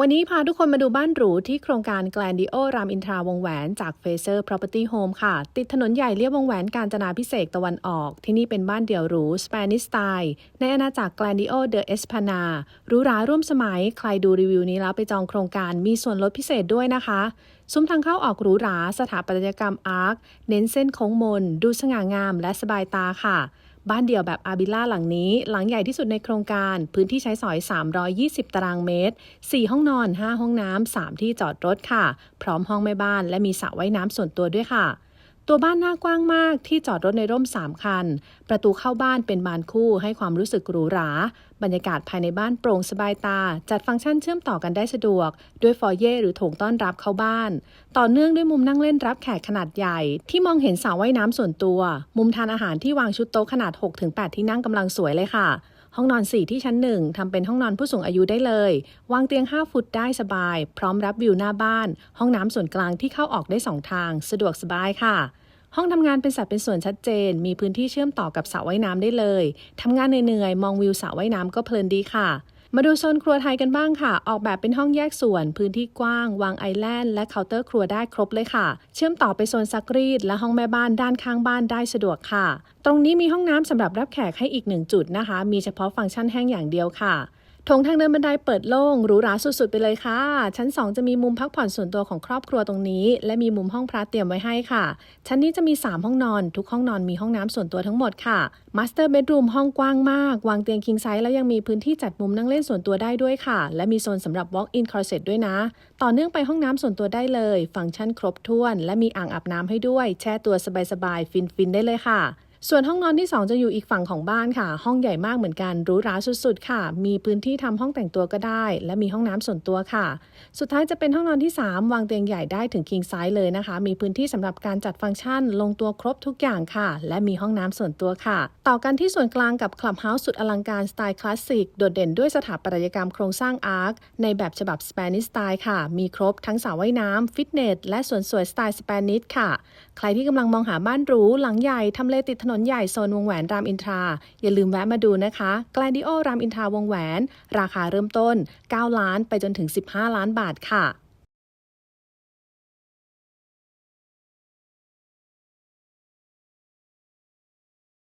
วันนี้พาทุกคนมาดูบ้านหรูที่โครงการ Glandio รามอินทราวงแหวนจาก f a c e r Property Home ค่ะ ติดถนนใหญ่เรียบวงแหวนกาญจนาพิเศษตะวันออก ที่นี่เป็นบ้านเดี่ยวหรู Spanish Style ในอาณาจักร Glandio de Espana หรูหราร่วมสมัย ใครดูรีวิวนี้แล้วไปจองโครงการมีส่วนลดพิเศษด้วยนะคะซุ้มทางเข้าออกหรูหราสถาปัตยกรรมอาร์คเน้นเส้นโค้งมน ดูสง่างามและสบายตาค่ะ บ้านเดี่ยวแบบอาบิล่าหลังนี้ หลังใหญ่ที่สุดในโครงการ พื้นที่ใช้สอย 320 ตารางเมตร 4 ห้องนอน 5 ห้องน้ำ 3 ที่จอดรถค่ะ พร้อมห้องแม่บ้านและมีสระว่ายน้ำส่วนตัวด้วยค่ะ ตัวบ้านหน้ากว้างมากที่จอดรถในร่ม 3 คัน ประตูเข้าบ้านเป็นบานคู่ให้ความรู้สึกหรูหรา บรรยากาศภายในบ้านโปร่งสบายตา จัดฟังก์ชันเชื่อมต่อกันได้สะดวก ด้วยฟอยเย่หรือโถงต้อนรับเข้าบ้าน ต่อเนื่องด้วยมุมนั่งเล่นรับแขกขนาดใหญ่ ที่มองเห็นสระว่ายน้ำส่วนตัว มุมทานอาหารที่วางชุดโต๊ะขนาด 6-8 ที่นั่งกำลังสวยเลยค่ะ ห้องนอน 4 ที่ชั้นหนึ่งทำเป็นห้องนอนผู้สูงอายุได้เลย วางเตียง 5 ฟุตได้สบาย พร้อมรับวิวหน้าบ้าน ห้องน้ำส่วนกลางที่เข้าออกได้ 2 ทาง สะดวกสบายค่ะห้องทำงานเป็นสัดเป็นส่วนชัดเจน มีพื้นที่เชื่อมต่อกับสระว่ายน้ำได้เลย ทำงานเหนื่อยๆ มองวิวสระว่ายน้ำก็เพลินดีค่ะ มาดูโซนครัวไทยกันบ้างค่ะ ออกแบบเป็นห้องแยกส่วน พื้นที่กว้าง วางไอแลนด์และเคาน์เตอร์ครัวได้ครบเลยค่ะ เชื่อมต่อไปโซนซักรีด และห้องแม่บ้านด้านข้างบ้านได้สะดวกค่ะ ตรงนี้มีห้องน้ำสำหรับรับแขกให้อีกหนึ่งจุดนะคะ มีเฉพาะฟังก์ชันแห้งอย่างเดียวค่ะ โถงทางเดินบันไดเปิดโล่งหรูหราสุด ๆ ไปเลยค่ะ ชั้น 2 จะมีมุมพักผ่อนส่วนตัวของครอบครัวตรงนี้ และมีมุมห้องพระเตรียมไว้ให้ค่ะ ชั้นนี้จะมี 3 ห้องนอน ทุกห้องนอนมีห้องน้ำส่วนตัวทั้งหมดค่ะมาสเตอร์เบดรูมห้องกว้างมาก วางเตียงคิงไซส์แล้วยังมีพื้นที่จัดมุมนั่งเล่นส่วนตัวได้ด้วยค่ะ และมีโซนสำหรับ walk-in closet ด้วยนะ ต่อเนื่องไปห้องน้ำส่วนตัวได้เลย ฟังก์ชันครบถ้วน และมีอ่างอาบน้ำให้ด้วย แช่ตัวสบายๆฟินๆได้เลยค่ะ ส่วนห้องนอนที่ 2 จะอยู่อีกฝั่งของบ้านค่ะ ห้องใหญ่มากเหมือนกันรูหราสุดๆ ค่ะ มีพื้นที่ทำห้องแต่งตัวก็ได้ และมีห้องน้ำส่วนตัวค่ะ สุดท้ายจะเป็นห้องนอนที่ 3 วางเตียงใหญ่ได้ถึงคิงไซส์เลยนะคะ มีพื้นที่สำหรับการจัดฟังก์ชัน ลงตัวครบทุกอย่างค่ะ และมีห้องน้ำส่วนตัวค่ะ ต่อกันที่ส่วนกลางกับคลับเฮาส์สุดอลังการสไตล์คลาสสิกโดดเด่นด้วยสถาปัตยกรรมโครงสร้างอาร์คในแบบฉบับสเปนิสสไตล์ค่ะ มีครบทั้งสระว่ายน้ำฟิตเนสและสวนสวยสไตล์สเปนิสค่ะ ใครที่กำลังมองหาบ้านหรูหลังใหญ่ทำเลติดถนนใหญ่โซนวงแหวนรามอินทรา อย่าลืมแวะมาดูนะคะ g l a d i o รามอินทราวงแหวน ราคาเริ่มต้น 9 ล้านไปจนถึง 15 ล้านบาทค่ะ